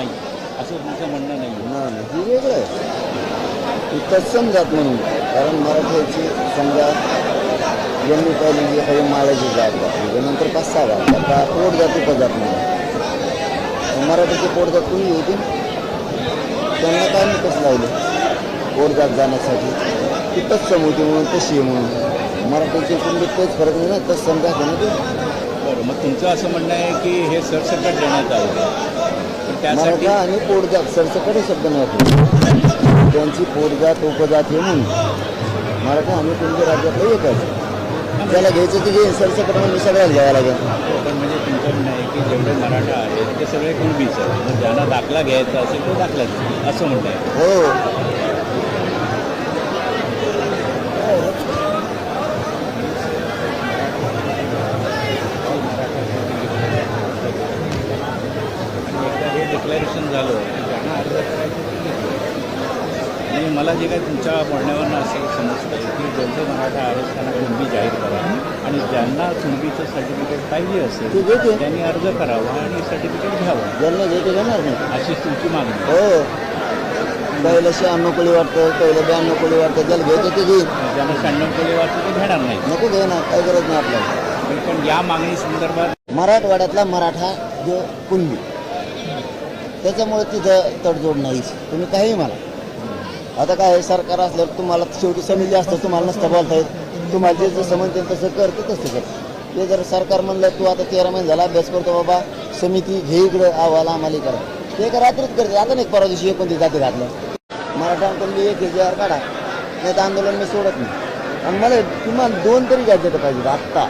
नाही. असं तुमचं म्हणणं नाही. नाही नाही, ही वेगळं आहे. ही तत्सम जात म्हणून. कारण मराठ्याची समजा यांनी पाहिली जी काही माळाची जात घातली नंतर पाच सहा घातल्या आता पोट जात उपजात म्हणून मराठीची पोट जात कुणी होती? त्यांना काय मी कसं लावलं? पोट जात जाण्यासाठी. ती तत्सम होती म्हणून तशी आहे म्हणून. मराठीची कुंडीत काहीच फरक नाही ना? तत्सम जाते ना ते. बरं मग तुमचं असं म्हणणं आहे की हे सरसकट देण्यात आलं. पण त्यासाठी मराठा आणि पोटजात सरसकडे शब्द नाही वापरले. त्यांची पोटजात उपजात हे म्हणून. मराठा आणि कुणबी राज्यातलं एकच त्याला घ्यायचं ते घेईन सरसकट म्हणजे सगळ्याला घ्यावं लागेल. पण म्हणजे तुमचं म्हणणं आहे की जेवढे मराठा आहेत ते सगळे कुणबीच आहेत मग ज्यांना दाखला घ्यायचा असेल तो दाखला असं म्हणणं आहे. हो आणि एकदा हे डिक्लेरेशन झालं की ज्यांना अर्ज करायचं ते घेतलं. आणि मला जे काही तुमच्या बोलण्यावरनं असं समजतं की ज्यांचे मराठा त्यांना कुणबी जाहीर करा आणि ज्यांना कुणबीचं सर्टिफिकेट पाहिजे ते असेल घेते त्यांनी अर्ज करावा आणि सर्टिफिकेट घ्यावं. ज्यांना घ्यायचं घेणार नाही. अशीच तुमची मागणी आहे. हो. पहिलं शहाण्णव कोळी वाटतं पहिलं ब्याण्णव कोळी वाटतं ज्याला घ्यायचं ते. घेईन ज्यांना शहाण्णव वाटतं ते घेणार नाही. नको घेणार काही गरज नाही आपल्याला. पण- पण या मागणी संदर्भात मराठवाड्यातला मराठा जो कुणबी त्याच्यामुळे तिथं तडजोड नाही तुम्ही काही म्हणा. आता काय सरकार असल्यावर तुम्हाला शेवटी समिती असतं तुम्हाला नसतं बोलता येत. तुम्हाला जे जसं म्हणते तसं कर ते तसं कर ते जर सरकार म्हणलं तू आता तेरा महिने झाला अभ्यास करतो बाबा समिती घे इकडं अहवाल आम्हाला करा ते एका रात्रीच करते. आता नाही परवा दिवशी एकोणतीस जाती घातलं मराठा कुणबी एक हजार काढा. नाही तर आंदोलन मी सोडत नाही. आणि मला किमान दोन तरी घ्यायचे पाहिजे आत्ता.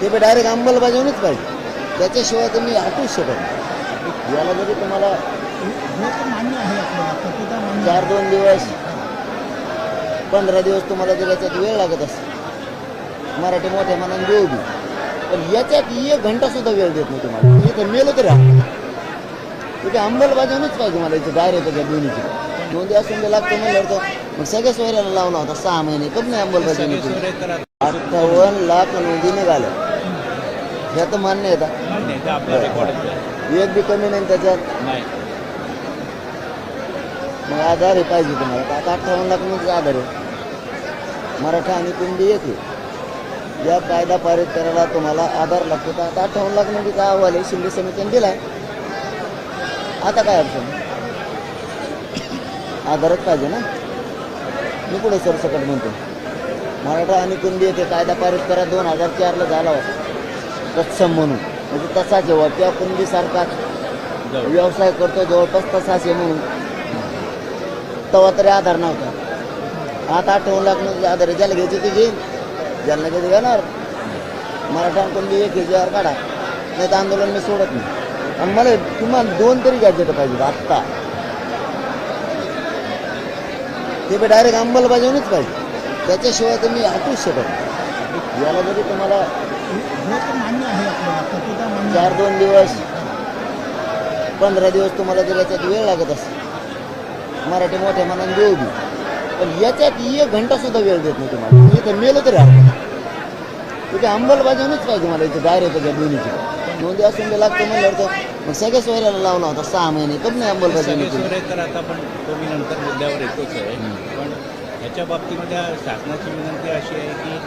ते पण डायरेक्ट अंमलबजावणीच पाहिजे. त्याच्याशिवाय तुम्ही हटूच शकत नाही. याला जरी तुम्हाला चार दोन दिवस. पंधरा दिवस तुम्हाला जर याच्यात वेळ लागत असेल. मराठी मोठ्या मनाने देऊ बी पण याच्यात एक घंटा सुद्धा वेळ देत नाही तुम्हाला. तर मेलो तरी तिथे अंमलबजावणीच पाहिजे मला इथे डायरेक्ट त्या दोन्हीची. नोंदी असून ते लागतं म्हणलं तर मग सगळ्या सोयऱ्याला लावला होता. सहा महिने कधी नाही अंमलबजावणी अठ्ठावन्न लाख नोंदी निघाल्या. हे तर मान्य आहे. का एक बी कमी नाही त्याच्यात? मग आधार आहे पाहिजे तुम्हाला. आता अठ्ठावन्न लाख म्हणजे आधार आहे. मराठा आणि कुंडी येते या कायदा पारित करायला तुम्हाला आधार लागतो. तर आता अठ्ठावन्न लाख म्हणजे काय अहवाल आहे? शिंदे समितीने दिला आता काय अडचण आधारच पाहिजे ना? मी पुढे सरसकट म्हणतो. मराठा आणि कुंडी येते कायदा पारित करा. दोन हजार चारला झाला होता. तत्सम म्हणून. म्हणजे तसाच येवा त्या कुंडीसारखाच व्यवसाय करतो. जवळपास तसाच आहे म्हणून. तेव्हा तरी आधार नव्हता. आता आठवण लागणार आधार ज्याला घ्यायची ते घेईन ज्यांना घ्यायचे घेणार? मराठा कोणती एक हजार काढा. नाही तर आंदोलन मी सोडत नाही. आणि मला किमान दोन तरी गॅजेट पाहिजे आत्ता. ते बी डायरेक्ट अंमलबजावणीच पाहिजे. त्याच्याशिवाय तुम्ही हटूच शकत याला जरी तुम्हाला चार दोन दिवस पंधरा दिवस तुम्हाला जर याच्यात वेळ लागत असेल मराठी मोठ्या मनाने देऊ बी. पण याच्यात एक घंटा सुद्धा वेळ देत नाही तुम्हाला. मी तर मेलो तरी आपण तिथे अंमलबजावणीच पाहिजे मला इथे डायरेक्ट त्या दोन्हीची. नोंदी असून ते लागतं म्हणलं तर. मग सगळ्या सोयऱ्याला लावला होता सहा महिने. कधी नाही अंमलबजावणी तर आता पण तो मी नंतर मुद्द्यावर येतोच आहे. पण ह्याच्या बाबतीमध्ये शासनाची विनंती अशी आहे की